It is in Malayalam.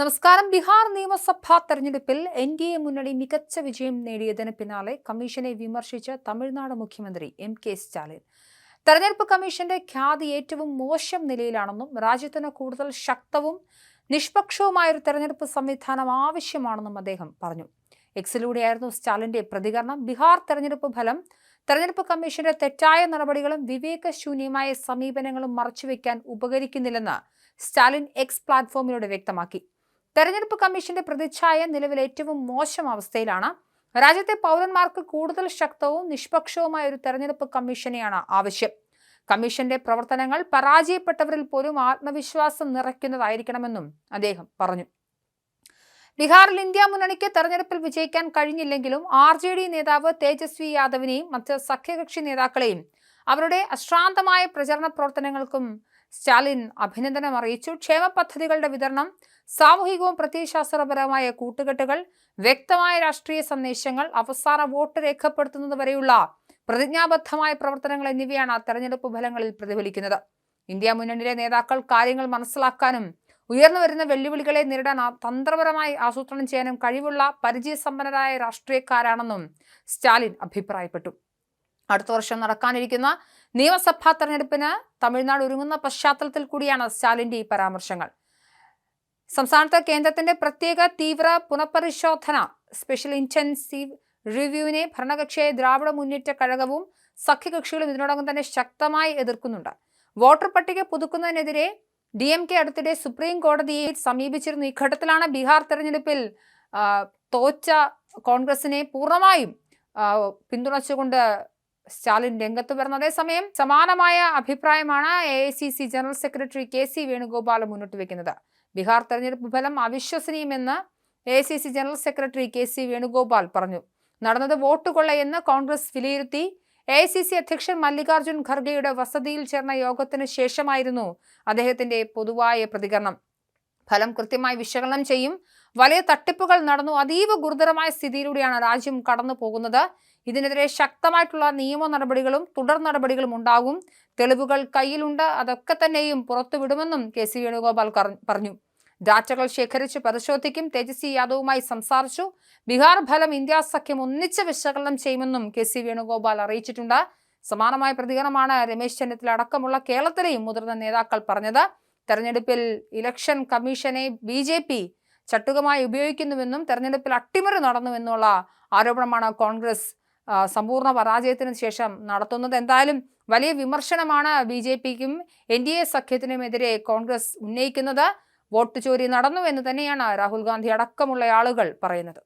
നമസ്കാരം. ബീഹാർ നിയമസഭാ തെരഞ്ഞെടുപ്പിൽ എൻ ഡി എ മുന്നണി മികച്ച വിജയം നേടിയതിന് പിന്നാലെ കമ്മീഷനെ വിമർശിച്ച് തമിഴ്നാട് മുഖ്യമന്ത്രി എം കെ സ്റ്റാലിൻ. തെരഞ്ഞെടുപ്പ് കമ്മീഷന്റെ ഖ്യാതി ഏറ്റവും മോശം നിലയിലാണെന്നും രാജ്യത്തിന് കൂടുതൽ ശക്തവും നിഷ്പക്ഷവുമായ ഒരു തെരഞ്ഞെടുപ്പ് സംവിധാനം ആവശ്യമാണെന്നും അദ്ദേഹം പറഞ്ഞു. എക്സിലൂടെയായിരുന്നു സ്റ്റാലിന്റെ പ്രതികരണം. ബീഹാർ തെരഞ്ഞെടുപ്പ് ഫലം തെരഞ്ഞെടുപ്പ് കമ്മീഷന്റെ തെറ്റായ നടപടികളും വിവേകശൂന്യമായ സമീപനങ്ങളും മറച്ചുവെക്കാൻ ഉപകരിക്കുന്നില്ലെന്ന് സ്റ്റാലിൻ എക്സ് പ്ലാറ്റ്ഫോമിലൂടെ വ്യക്തമാക്കി. തെരഞ്ഞെടുപ്പ് കമ്മീഷന്റെ പ്രതിച്ഛായ നിലവിൽ ഏറ്റവും മോശം അവസ്ഥയിലാണ്. രാജ്യത്തെ പൗരന്മാർക്ക് കൂടുതൽ ശക്തവും നിഷ്പക്ഷവുമായ ഒരു തെരഞ്ഞെടുപ്പ് കമ്മീഷനെയാണ് ആവശ്യം. കമ്മീഷന്റെ പ്രവർത്തനങ്ങൾ പരാജയപ്പെട്ടവരിൽ പോലും ആത്മവിശ്വാസം നിറയ്ക്കുന്നതായിരിക്കണമെന്നും അദ്ദേഹം പറഞ്ഞു. ബീഹാറിൽ ഇന്ത്യ മുന്നണിക്ക് തെരഞ്ഞെടുപ്പിൽ വിജയിക്കാൻ കഴിഞ്ഞില്ലെങ്കിലും ആർ ജെ ഡി നേതാവ് തേജസ്വി യാദവിനെയും മറ്റ് സഖ്യകക്ഷി നേതാക്കളെയും അവരുടെ അശ്രാന്തമായ പ്രചരണ പ്രവർത്തനങ്ങൾക്കും സ്റ്റാലിൻ അഭിനന്ദനം അറിയിച്ചു. ക്ഷേമ പദ്ധതികളുടെ വിതരണം സാമൂഹികവും പ്രത്യയശാസ്ത്രപരമായ കൂട്ടുകെട്ടുകൾ വ്യക്തമായ രാഷ്ട്രീയ സന്ദേശങ്ങൾ അവസാന വോട്ട് രേഖപ്പെടുത്തുന്നത് വരെയുള്ള പ്രതിജ്ഞാബദ്ധമായ പ്രവർത്തനങ്ങൾ എന്നിവയാണ് തെരഞ്ഞെടുപ്പ് ഫലങ്ങളിൽ പ്രതിഫലിക്കുന്നത്. ഇന്ത്യ മുന്നണിയിലെ നേതാക്കൾ കാര്യങ്ങൾ മനസ്സിലാക്കാനും ഉയർന്നു വരുന്ന വെല്ലുവിളികളെ നേരിടാൻ തന്ത്രപരമായി ആസൂത്രണം ചെയ്യാനും കഴിവുള്ള പരിചയസമ്പന്നരായ രാഷ്ട്രീയക്കാരാണെന്നും സ്റ്റാലിൻ അഭിപ്രായപ്പെട്ടു. അടുത്ത വർഷം നടക്കാനിരിക്കുന്ന നിയമസഭാ തെരഞ്ഞെടുപ്പിന് തമിഴ്നാട് ഒരുങ്ങുന്ന പശ്ചാത്തലത്തിൽ കൂടിയാണ് സ്റ്റാലിന്റെ ഈ പരാമർശങ്ങൾ. സംസ്ഥാനത്ത് കേന്ദ്രത്തിന്റെ പ്രത്യേക തീവ്ര പുനഃപരിശോധന സ്പെഷ്യൽ ഇന്റൻസീവ് റിവ്യൂവിനെ ഭരണകക്ഷിയായ ദ്രാവിഡ മുന്നേറ്റ കഴകവും സഖ്യകക്ഷികളും ഇതിനോടകം തന്നെ ശക്തമായി എതിർക്കുന്നുണ്ട്. വോട്ടർ പട്ടിക പുതുക്കുന്നതിനെതിരെ ഡി എം കെ അടുത്തിടെ സുപ്രീം കോടതിയെ സമീപിച്ചിരുന്നു. ഈ ഘട്ടത്തിലാണ് ബീഹാർ തെരഞ്ഞെടുപ്പിൽ തോറ്റ കോൺഗ്രസിനെ പൂർണമായും പിന്തുണച്ചുകൊണ്ട് സ്റ്റാലിൻ രംഗത്ത് വരുന്ന അതേസമയം സമാനമായ അഭിപ്രായമാണ് A general secretary K C Venugopal മുന്നോട്ട് വെക്കുന്നത്. ബീഹാർ തെരഞ്ഞെടുപ്പ് ഫലം അവിശ്വസനീയമെന്ന് A general secretary K C Venugopal പറഞ്ഞു. നടന്നത് വോട്ട് കൊള്ളയെന്ന് കോൺഗ്രസ് വിലയിരുത്തി. എ അധ്യക്ഷൻ മല്ലികാർജുൻ ഖർഗെയുടെ വസതിയിൽ ചേർന്ന യോഗത്തിന് ശേഷമായിരുന്നു അദ്ദേഹത്തിന്റെ പൊതുവായ പ്രതികരണം. ഫലം കൃത്യമായി വിശകലനം ചെയ്യും. വലിയ തട്ടിപ്പുകൾ നടന്നു. അതീവ ഗുരുതരമായ സ്ഥിതിയിലൂടെയാണ് രാജ്യം കടന്നു പോകുന്നത്. ഇതിനെതിരെ ശക്തമായിട്ടുള്ള നിയമ നടപടികളും തുടർ നടപടികളും ഉണ്ടാകും. തെളിവുകൾ കയ്യിലുണ്ട്. അതൊക്കെ തന്നെയും പുറത്തുവിടുമെന്നും കെ സി വേണുഗോപാൽ പറഞ്ഞു. ഡാറ്റകൾ ശേഖരിച്ച് പരിശോധിക്കും. തേജസ്വി യാദവുമായി സംസാരിച്ചു. ബീഹാർ ഫലം ഇന്ത്യ സഖ്യം ഒന്നിച്ച് വിശകലനം ചെയ്യുമെന്നും കെ സി വേണുഗോപാൽ അറിയിച്ചിട്ടുണ്ട്. സമാനമായ പ്രതികരണമാണ് രമേശ് ചെന്നിത്തല അടക്കമുള്ള കേരളത്തിലെയും മുതിർന്ന നേതാക്കൾ പറഞ്ഞത്. തെരഞ്ഞെടുപ്പിൽ ഇലക്ഷൻ കമ്മീഷനെ ബി ജെ പി ചട്ടുകമായി ഉപയോഗിക്കുന്നുവെന്നും തെരഞ്ഞെടുപ്പിൽ അട്ടിമറി നടന്നുവെന്നുള്ള ആരോപണമാണ് കോൺഗ്രസ് സമ്പൂർണ പരാജയത്തിന് ശേഷം നടത്തുന്നത്. എന്തായാലും വലിയ വിമർശനമാണ് ബി ജെ പിക്കും എൻ ഡി എ സഖ്യത്തിനുമെതിരെ കോൺഗ്രസ് ഉന്നയിക്കുന്നത്. വോട്ട് ചോരി നടന്നു എന്ന് തന്നെയാണ് രാഹുൽ ഗാന്ധി അടക്കമുള്ള ആളുകൾ പറയുന്നത്.